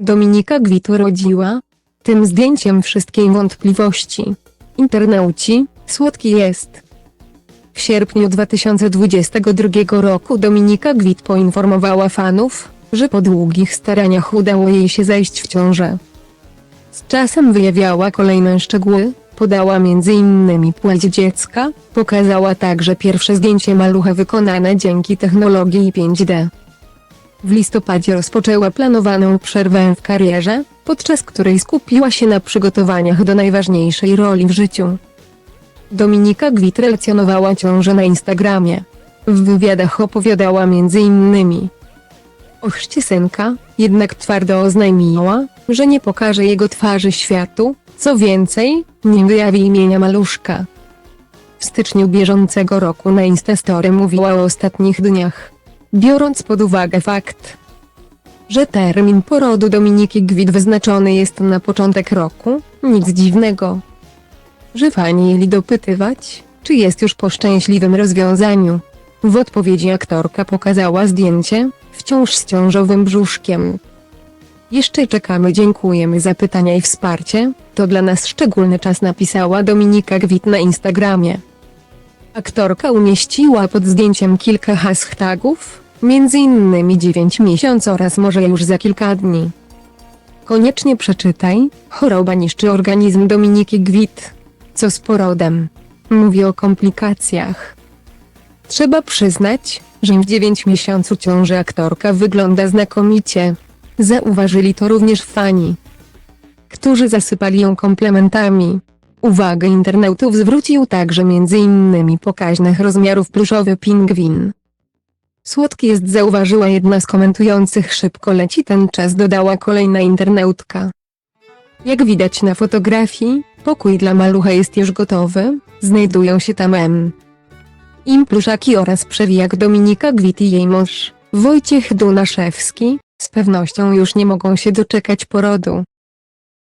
Dominika Gwit urodziła. Tym zdjęciem wszystkie wątpliwości. Internauci, słodki jest. W sierpniu 2022 roku Dominika Gwit poinformowała fanów, że po długich staraniach udało jej się zajść w ciążę. Z czasem wyjawiała kolejne szczegóły, podała m.in. płeć dziecka, pokazała także pierwsze zdjęcie malucha wykonane dzięki technologii 5D. W listopadzie rozpoczęła planowaną przerwę w karierze, podczas której skupiła się na przygotowaniach do najważniejszej roli w życiu. Dominika Gwit relacjonowała ciążę na Instagramie. W wywiadach opowiadała m.in. o chrzcie synka, jednak twardo oznajmiła, że nie pokaże jego twarzy światu, co więcej, nie wyjawi imienia maluszka. W styczniu bieżącego roku na Instastory mówiła o ostatnich dniach. Biorąc pod uwagę fakt, że termin porodu Dominiki Gwit wyznaczony jest na początek roku, nic dziwnego, że fani mieli dopytywać, czy jest już po szczęśliwym rozwiązaniu. W odpowiedzi aktorka pokazała zdjęcie, wciąż z ciążowym brzuszkiem. Jeszcze czekamy, dziękujemy za pytania i wsparcie, to dla nas szczególny czas napisała Dominika Gwit na Instagramie. Aktorka umieściła pod zdjęciem kilka hashtagów, innymi 9 miesiąc oraz może już za kilka dni. Koniecznie przeczytaj, choroba niszczy organizm Dominiki Gwit. Co z porodem? Mówi o komplikacjach. Trzeba przyznać, że w 9 miesiącu ciąży aktorka wygląda znakomicie. Zauważyli to również fani, którzy zasypali ją komplementami. Uwagę internautów zwrócił także m.in. pokaźnych rozmiarów pluszowy pingwin. Słodki jest zauważyła jedna z komentujących szybko leci ten czas dodała kolejna internautka. Jak widać na fotografii, pokój dla malucha jest już gotowy, znajdują się tam M. Im pluszaki oraz przewijak Dominika Gwit i jej mąż, Wojciech Dunaszewski, z pewnością już nie mogą się doczekać porodu.